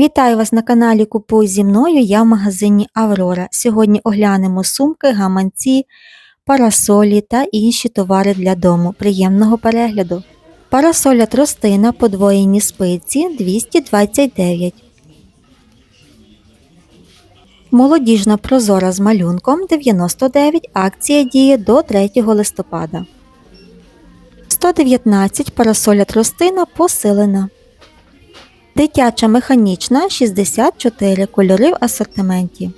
Вітаю вас на каналі Купуй зі мною. Я в магазині Аврора. Сьогодні оглянемо сумки, гаманці, парасолі та інші товари для дому. Приємного перегляду. Парасоля тростина подвоєні спиці 229. Молодіжна прозора з малюнком 99. Акція діє до 3 листопада. 119 парасоля тростина посилена. Дитяча механічна 64 кольори в асортименті.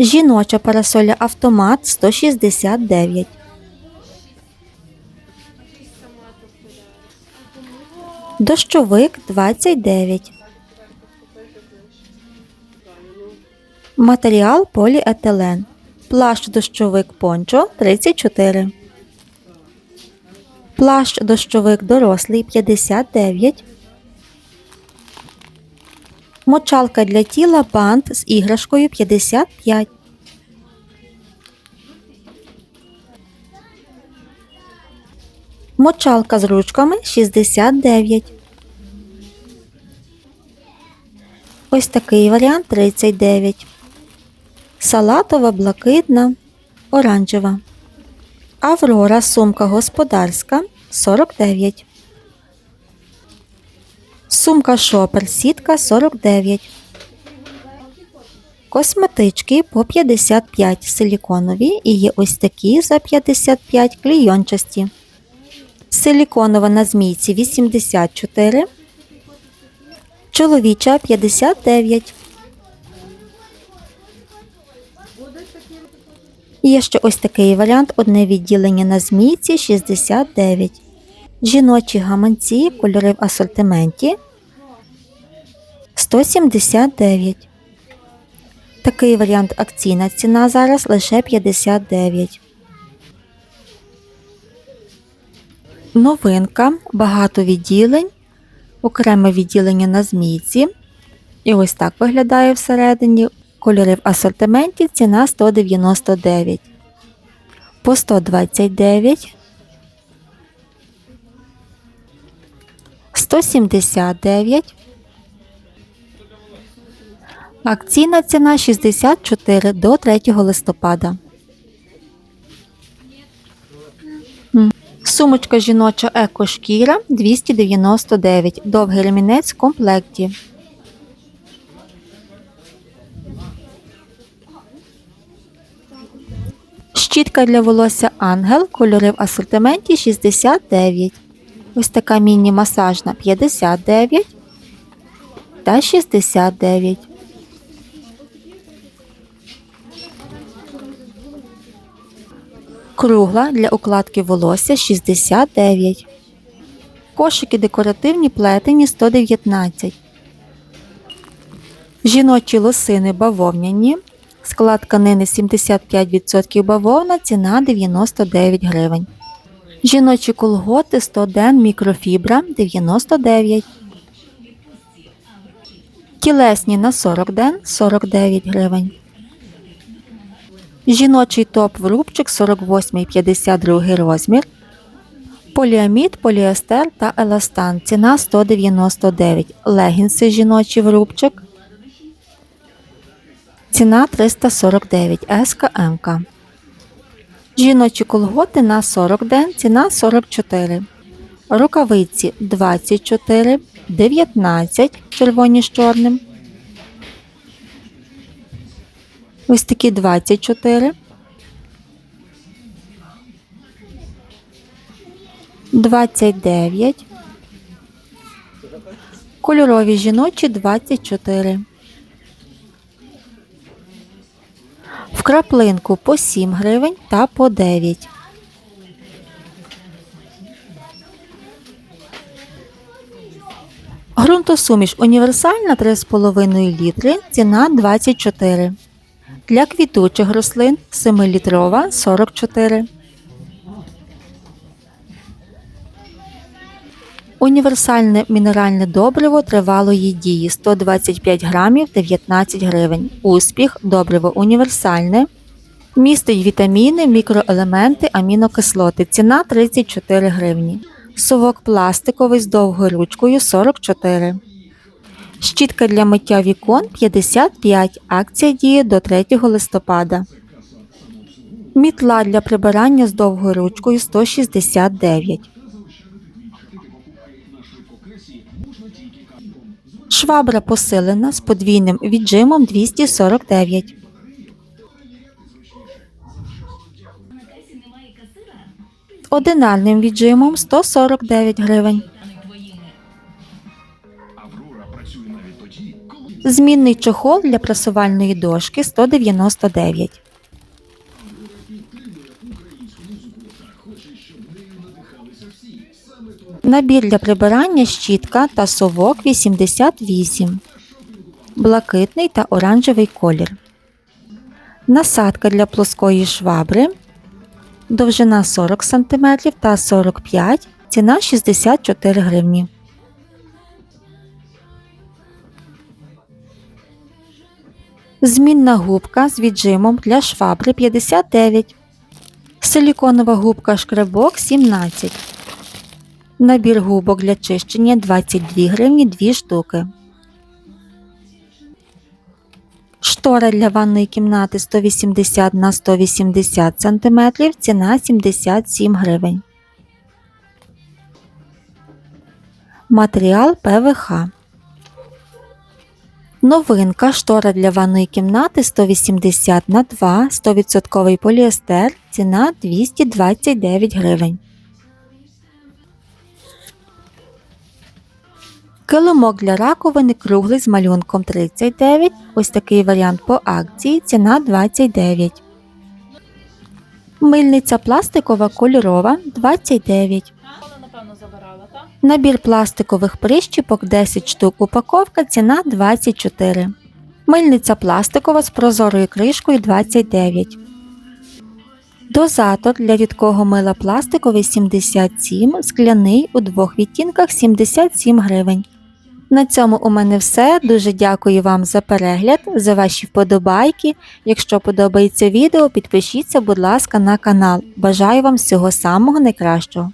Жіноча парасоля автомат 169. Дощовик 29. Матеріал поліетилен. Плащ дощовик пончо 34. Плащ дощовик дорослий 59. Мочалка для тіла бант з іграшкою 55. Мочалка з ручками 69. Ось такий варіант 39. Салатова блакитна, оранжева. Аврора сумка господарська 49. Сумка шопер сітка 49. Косметички по 55 силіконові і є ось такі за 55 клійончасті. Силіконова на змійці 84. Чоловіча 59. Є ще ось такий варіант одне відділення на змійці 69. Жіночі гаманці, кольори в асортименті 179. Такий варіант акційна ціна зараз лише 59. Новинка, багато відділень, окреме відділення на змійці. І ось так виглядає всередині. Кольори в асортименті ціна 199. По 129. 179. Акційна ціна 64 до 3 листопада. Сумочка жіноча екошкіра 299. Довгий ремінець в комплекті. Щітка для волосся Ангел. Кольори в асортименті 69. Ось така міні-масажна 59 та 69. Кругла для укладки волосся 69. Кошики декоративні плетені 119. Жіночі лосини бавовняні. Склад тканини 75% бавовна, ціна 99 гривень. Жіночі колготи 100 ден мікрофібра 99. Тілесні на 40 ден 49 гривень. Жіночий топ в рубчик 48-52 розмір. Поліамід, поліестер та еластан. Ціна 199. Легінси жіночі в рубчик. Ціна 349 СКМК. Жіночі колготи на 40 ден, ціна 44. Рукавиці 24, 19 червоні з чорним. Ось такі 24. 29. Кольорові жіночі 24. В краплинку по 7 гривень та по 9. Грунтосуміш універсальна 3,5 літри, ціна 24. Для квітучих рослин 7-літрова 44. Універсальне мінеральне добриво тривалої дії 125 грамів 19 гривень. Успіх добриво універсальне. Містить вітаміни, мікроелементи, амінокислоти. Ціна 34 гривні. Совок пластиковий з довгою ручкою 44. Щітка для миття вікон 55. Акція діє до 3 листопада. Мітла для прибирання з довгою ручкою 169. Швабра посилена з подвійним віджимом 249. Одинарним віджимом 149 гривень. Змінний чохол для прасувальної дошки 199. Набір для прибирання щітка та совок 88. Блакитний та оранжевий колір. Насадка для плоскої швабри. Довжина 40 см та 45 Ціна 64 гривні. Змінна губка з віджимом для швабри 59. Силіконова губка шкребок 17. Набір губок для чищення 22 гривні 2 штуки. Штора для ванної кімнати 180 на 180 см, ціна 77 гривень. Матеріал ПВХ. Новинка штора для ванної кімнати 180 на 2 100% поліестер, ціна 229 гривень. Килимок для раковини круглий з малюнком 39. Ось такий варіант по акції. Ціна 29. Мильниця пластикова кольорова 29. Але, напевно, забирала, так? Набір пластикових прищіпок 10 штук упаковка. Ціна 24. Мильниця пластикова з прозорою кришкою 29. Дозатор для рідкого мила пластиковий 77, скляний у двох відтінках 77 гривень. На цьому у мене все. Дуже дякую вам за перегляд, за ваші вподобайки. Якщо подобається відео, підпишіться, будь ласка, на канал. Бажаю вам всього самого найкращого.